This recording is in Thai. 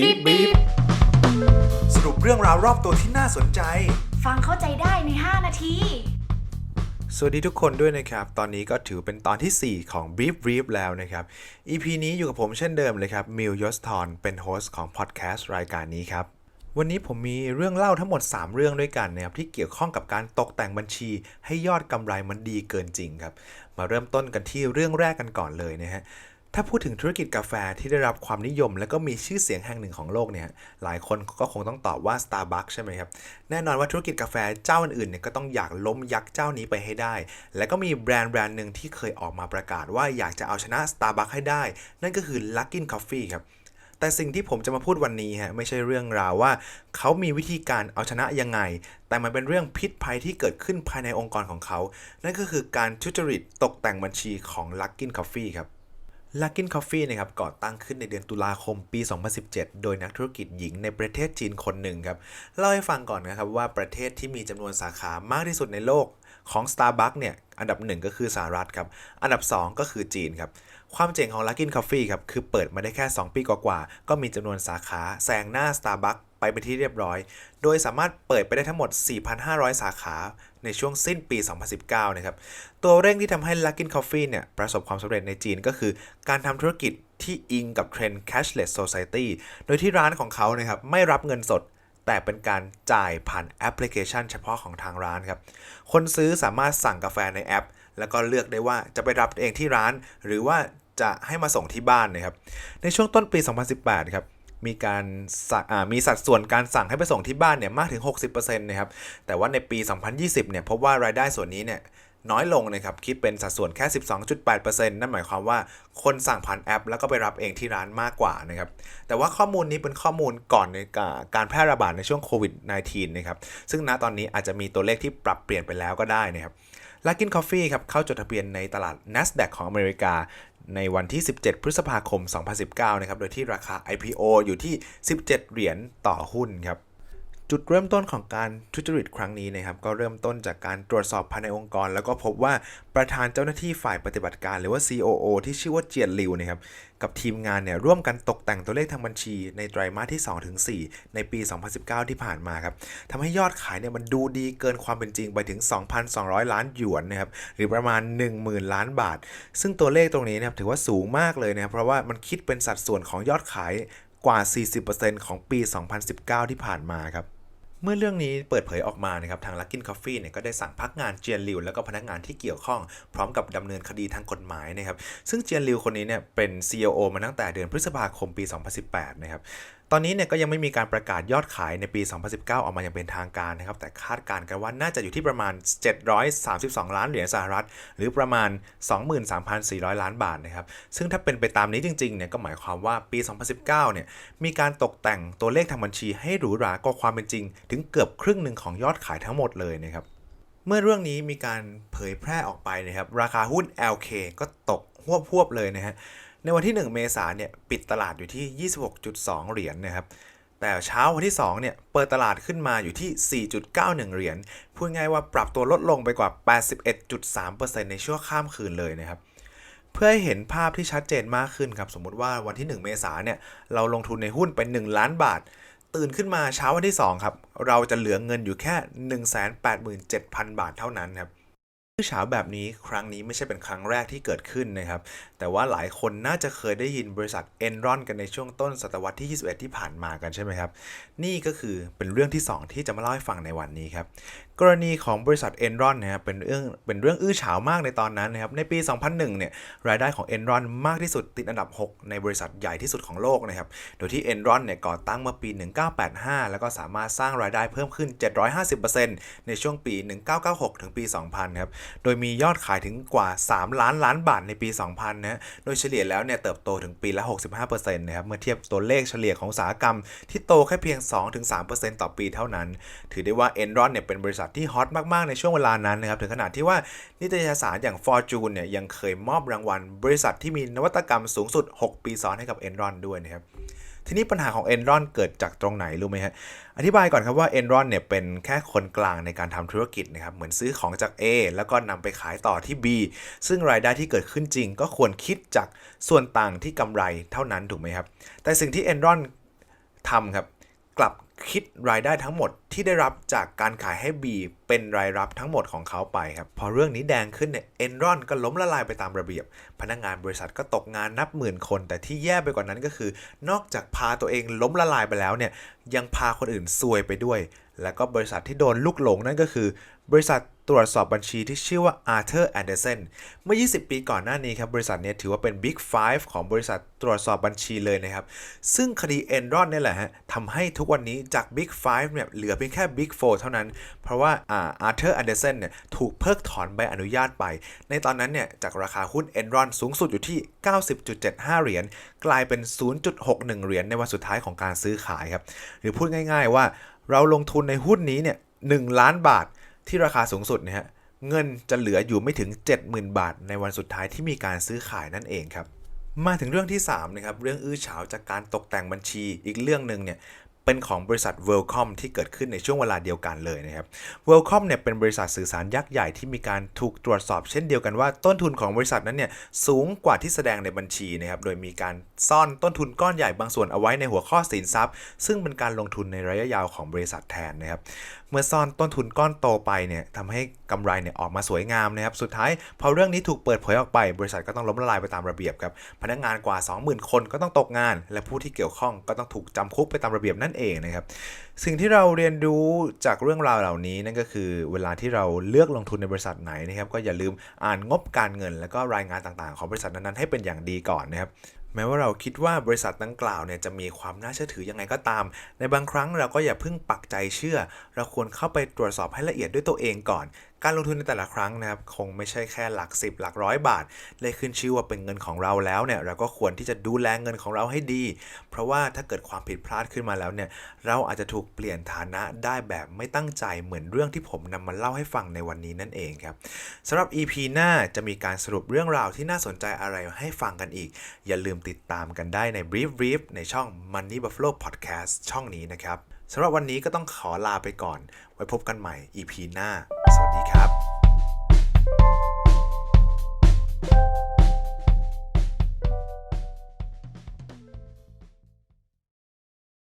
บีบบีบสรุปเรื่องราวรอบตัวที่น่าสนใจ ฟังเข้าใจได้ใน 5 นาที สวัสดีทุกคนด้วยนะครับ ตอนนี้ก็ถือเป็นตอนทีสี่4 ของ Brief Brief แล้วนะครับ EP นี้อยู่กับผมเช่นเดิมเลยครับ มิลยศทรเป็นโฮสต์ของพอดแคสต์รายการนี้ครับ วันนี้ผมมีเรื่องเล่าทั้งหมด 3 เรื่องด้วยกันนะครับที่เกี่ยวข้องกับการตกแต่งบัญชี ให้ยอดกำไรมันดีเกินจริงครับ มาเริ่มต้นกันที่เรื่องแรกกันก่อนเลยนะฮะ ถ้าพูดถึงธุรกิจกาแฟที่ได้รับความนิยม และก็มีชื่อเสียงแห่งหนึ่งของโลกเนี่ยหลายคนก็คงต้องตอบว่า Starbucks ใช่ไหมครับ แน่นอนว่าธุรกิจกาแฟเจ้าอื่นๆเนี่ยก็ต้องอยากล้มยักษ์เจ้านี้ไปให้ได้ และก็มีแบรนด์แบรนด์หนึ่งที่เคยออกมาประกาศว่าอยากจะเอาชนะ Starbucks ให้ได้ นั่นก็คือ Luckin Coffee ครับแต่สิ่งที่ผมจะมาพูดวันนี้ฮะไม่ใช่เรื่องราวว่า เขามีวิธีการเอาชนะยังไง แต่มันเป็นเรื่องพิษภัยที่เกิดขึ้นภายในองค์กรของเขา นั่นก็คือการทุจริตตกแต่งบัญชีของ Luckin Coffee ครับ Luckin Coffee นะครับก่อตั้งขึ้นในเดือนตุลาคมปี 2017 โดยนักธุรกิจหญิงในประเทศจีนคนหนึ่งครับ เล่าให้ฟังก่อนนะครับว่าประเทศที่มีจำนวนสาขามากที่สุดในโลกของ Starbucks เนี่ย อันดับหนึ่งก็คือสหรัฐครับ อันดับ 2 ก็คือจีนครับ ความเจ๋งของ Luckin Coffee ครับ คือเปิดมาได้แค่ 2 ปีกว่าๆ ก็มีจำนวนสาขาแซงหน้า Starbucks ไปเป็นที่เรียบร้อย โดยสามารถเปิดไปได้ทั้งหมด 4,500 สาขา ในช่วงสิ้นปี 2019 นะครับ ตัวเร่งที่ทำให้ Luckin Coffee เนี่ย ประสบความสำเร็จในจีนก็คือ การทำธุรกิจที่อิงกับเทรนด์ cashless society โดยที่ร้านของเขานะครับไม่รับเงินสดแต่เป็นการจ่ายผ่านแอปพลิเคชันเฉพาะของทางร้านครับ คนซื้อสามารถสั่งกาแฟในแอป แล้วก็เลือกได้ว่าจะไปรับเองที่ร้าน หรือว่าจะให้มาส่งที่บ้านนะครับ ในช่วงต้นปี 2018 ครับ มีการสั่งมีสัดส่วนการสั่งให้ไปส่งที่บ้านเนี่ยมากถึง 60%นะครับแต่ว่าในปี 2020เนี่ยพบว่ารายได้ส่วนนี้เนี่ย น้อยลงนะครับ คิดเป็นสัดส่วนแค่ 12.8%นั่นหมายความว่าคนสั่งผ่านแอป แล้วก็ไปรับเองที่ร้านมากกว่านะครับ แต่ว่าข้อมูลนี้เป็นข้อมูลก่อนในการแพร่ระบาดในช่วงโควิด -19 นะครับ ซึ่งณตอนนี้อาจจะมีตัวเลขที่ปรับเปลี่ยนไปแล้วก็ได้นะครับ Luckin Coffee ครับเข้าจดทะเบียนในตลาด NASDAQ ของอเมริกาในวันที่ 17 พฤษภาคม 2019 นะครับ โดยที่ราคา IPO อยู่ที่ 17 เหรียญต่อหุ้นครับ จุดเริ่มต้นของการทุจริตครั้งนี้นะครับก็เริ่มต้นจากการตรวจสอบภายในองค์กร แล้วก็พบว่าประธานเจ้าหน้าที่ฝ่ายปฏิบัติการหรือว่า COO ที่ชื่อว่าเจียนลิวนะครับกับทีมงานเนี่ยร่วมกันตกแต่งตัวเลขทางบัญชีในไตรมาสที่ 2-4ในปี 2019 ที่ผ่านมาครับทำให้ยอดขายเนี่ยมันดูดีเกินความเป็นจริงไปถึง 2,200 ล้านหยวนนะครับหรือประมาณ 10,000 ล้านบาท ซึ่งตัวเลขตรงนี้นะครับถือว่าสูงมากเลยนะครับเพราะว่ามันคิดเป็นสัดส่วนของยอดขายกว่า 40%ของปี 2019 ที่ผ่านมาครับ เมื่อเรื่องนี้เปิดเผยออกมานะครับทางลักกินคอฟฟี่เนี่ยก็ได้สั่งพักงานเจียนลิวแล้วก็พนักงานที่เกี่ยวข้องพร้อมกับดำเนินคดีทางกฎหมายนะครับซึ่งเจียนลิวคนนี้เนี่ยเป็น CEO มาตั้งแต่เดือนพฤษภาคมปี 2018 นะครับตอนนี้เนี่ยก็ยังไม่มีการประกาศยอดขายในปี 2019 ออกมาอย่างเป็นทางการนะครับ แต่คาดการณ์กันว่าน่าจะอยู่ที่ประมาณ 732 ล้านเหรียญสหรัฐ หรือประมาณ 23,400 ล้านบาทนะครับ ซึ่งถ้าเป็นไปตามนี้จริงๆ เนี่ยก็หมายความว่าปี 2019 เนี่ยมีการตกแต่งตัวเลขทางบัญชีให้หรูหรากว่าความเป็นจริง ถึงเกือบครึ่งหนึ่งของยอดขายทั้งหมดเลยนะครับ เมื่อเรื่องนี้มีการเผยแพร่ออกไปนะครับ ราคาหุ้น LK ก็ตกหวบหวๆเลยนะฮะ ในวันที่ 1 เมษายนเนี่ยปิดตลาดอยู่ที่ 26.2 เหรียญนะครับแต่เช้าวันที่2เนี่ยเปิดตลาดขึ้นมาอยู่ที่ 4.91 เหรียญพูดง่ายว่าปรับตัวลดลงไปกว่า 81.3%ในชั่วข้ามคืนเลยนะครับเพื่อให้เห็นภาพที่ชัดเจนมากขึ้นครับ สมมุติว่าวันที่ 1 เมษายนเนี่ยเราลงทุนในหุ้นไป1ล้านบาท ตื่นขึ้นมาเช้าวันที่ 2 ครับ เราจะเหลือเงินอยู่แค่ 187,000 บาทเท่านั้นครับ ชื่อเช้าแบบนี้ครั้งนี้ไม่ใช่เป็นครั้งแรกที่เกิดขึ้นนะครับ แต่ว่าหลายคนน่าจะเคยได้ยินบริษัท Enron กันในช่วงต้นศตวรรษที่ 21 ที่ผ่านมากันใช่ไหมครับ นี่ก็คือเป็นเรื่องที่ 2 ที่จะมาเล่าให้ฟังในวันนี้ครับ กรณีของบริษัท Enron นะครับเป็นเรื่องเป็นเรื่องอื้อฉาวมากในตอนนั้นนะครับ ในปี 2001 เนี่ยรายได้ของ Enron มากที่สุดติดอันดับ 6 ในบริษัทใหญ่ที่สุดของโลกนะครับ โดยที่ Enron เนี่ยก่อตั้งเมื่อปี 1985 แล้วก็สามารถสร้างรายได้เพิ่มขึ้น 750%ในช่วงปี 1996 ถึงปี 2000 ครับโดยมียอดขายถึงกว่า 3 ล้านล้านบาทในปี 2000นะฮะโดยเฉลี่ยแล้วเนี่ยเติบโตถึงปีละ 65%นะครับเมื่อเทียบตัวเลขเฉลี่ยของอุตสาหกรรม ที่โตแค่เพียง 2-3%ต่อปีเท่านั้น ถือได้ว่า Enron เนี่ยเป็นบริษัทที่ฮอตมาก ๆ ในช่วงเวลานั้นนะครับถึงขนาดที่ว่านิตยสารอย่าง Fortune เนี่ยยังเคยมอบรางวัล บริษัทที่มีนวัตกรรมสูงสุด 6 ปีซ้อนให้กับ Enron ด้วยนะครับ ทีนี้ปัญหาของ Enron เกิดจากตรงไหนรู้ไหมฮะ อธิบายก่อนครับว่า Enron เนี่ยเป็นแค่คนกลางในการทำธุรกิจนะครับ เหมือนซื้อของจาก A แล้วก็นำไปขายต่อที่ B ซึ่งรายได้ที่เกิดขึ้นจริง ก็ควรคิดจากส่วนต่างที่กำไรเท่านั้นถูกไหมครับ แต่สิ่งที่ Enron ทำครับกลับ คิดรายได้ทั้งหมดที่ได้รับจากการขายให้ B เป็นรายรับทั้งหมดของเขาไปครับ พอเรื่องนี้แดงขึ้นเนี่ยเอนรอนก็ล้มละลายไปตามระเบียบ พนักงานบริษัทก็ตกงานนับหมื่นคน แต่ที่แย่ไปกว่านั้นก็คือ นอกจากพาตัวเองล้มละลายไปแล้วเนี่ยยังพาคนอื่นซวยไปด้วย แล้วก็บริษัทที่โดนลูกหลงนั่นก็คือ บริษัทตรวจสอบบัญชีที่ชื่อว่า Arthur Anderson เมื่อ 20 ปีก่อนหน้านี้ครับ บริษัทนี้ถือว่าเป็น Big Five ของบริษัทตรวจสอบบัญชีเลยนะครับ ซึ่งคดี Enron เนี่แหละฮะทำให้ทุกวันนี้จาก Big Five เนี่ยเหลือเพียงแค่ Big Four เท่านั้น เพราะว่าอ่า Arthur Anderson เนี่ยถูกเพิกถอนใบอนุญาตไป ในตอนนั้นเนี่ยจากราคาหุ้น Enron สูงสุดอยู่ที่ 90.75 เหรียญกลายเป็น 0.61 เหรียญในวันสุดท้ายของการซื้อขายครับหรือพูดง่าย ๆ ว่า เราลงทุนในหุ้นนี้เนี่ยหล้านบาทที่ราคาสูงสุดนะฮะเงินจะเหลืออยู่ไม่ถึง 70,000 บาท ในวันสุดท้ายที่มีการซื้อขายนั่นเองครับ มาถึงเรื่องที่3นะครับเรื่องอื้อฉาวจากการตกแต่งบัญชีอีกเรื่องหนึ่งเนี่ย เป็นของบริษัท w o r l d c o m ที่เกิดขึ้นในช่วงเวลาเดียวกันเลยนะครับ w o r l d c o m เนี่ยเป็นบริษัทสื่อสารยักษ์ใหญ่ที่มีการถูกตรวจสอบเช่นเดียวกันว่าต้นทุนของบริษัทนั้นเนี่ยสูงกว่าที่แสดงในบัญชีนะครับโดยมีการซ่อนต้นทุนก้อนใหญ่บางส่วนเอาไว้ในหัวข้อสินทรัพย์ ซึ่งเป็นการลงทุนในระยะยาวของบริษัทแทนนะครับเมื่อซ่อนต้นทุนก้อนโตไปเนี่ยทำให้กำไรเนี่ยออกมาสวยงามนะครับ สุดท้ายพอเรื่องนี้ถูกเปิดเผยออกไป บริษัทก็ต้องล้มละลายไปตามระเบียบครับ พนักงานกว่า 20,000 คนก็ต้องตกงาน และผู้ที่เกี่ยวข้องก็ต้องถูกจำคุกไปตามระเบียบนั่นเองนะครับ สิ่งที่เราเรียนรู้จากเรื่องราวเหล่านี้นั่นก็คือเวลาที่เราเลือกลงทุนในบริษัทไหนนะครับ ก็อย่าลืมอ่านงบการเงิน แล้วก็รายงานต่างๆ ของบริษัทนั้นๆให้เป็นอย่างดีก่อนนะครับ แม้ว่าเราคิดว่าบริษัทดังกล่าวเนี่ยจะมีความน่าเชื่อถือยังไงก็ตาม ในบางครั้งเราก็อย่าเพิ่งปักใจเชื่อ เราควรเข้าไปตรวจสอบให้ละเอียดด้วยตัวเองก่อนการลงทุนในแต่ละครั้งนะครับคงไม่ใช่แค่หลัก 10 หลักร้อยบาท เลยขึ้นชื่อว่าเป็นเงินของเราแล้วเนี่ยเราก็ควรที่จะดูแลเงินของเราให้ดี เพราะว่าถ้าเกิดความผิดพลาดขึ้นมาแล้วเนี่ยเราอาจจะถูกเปลี่ยนฐานะได้แบบไม่ตั้งใจเหมือนเรื่องที่ผมนำมาเล่าให้ฟังในวันนี้นั่นเองครับสำหรับ EP หน้าจะมีการสรุปเรื่องราวที่น่าสนใจอะไรให้ฟังกันอีก อย่าลืมติดตามกันได้ใน Brief Brief ในช่อง Money Buffalo Podcast ช่องนี้นะครับ สำหรับวันนี้ก็ต้องขอลาไปก่อน ไว้พบกันใหม่ EP หน้า สวัสดีครับ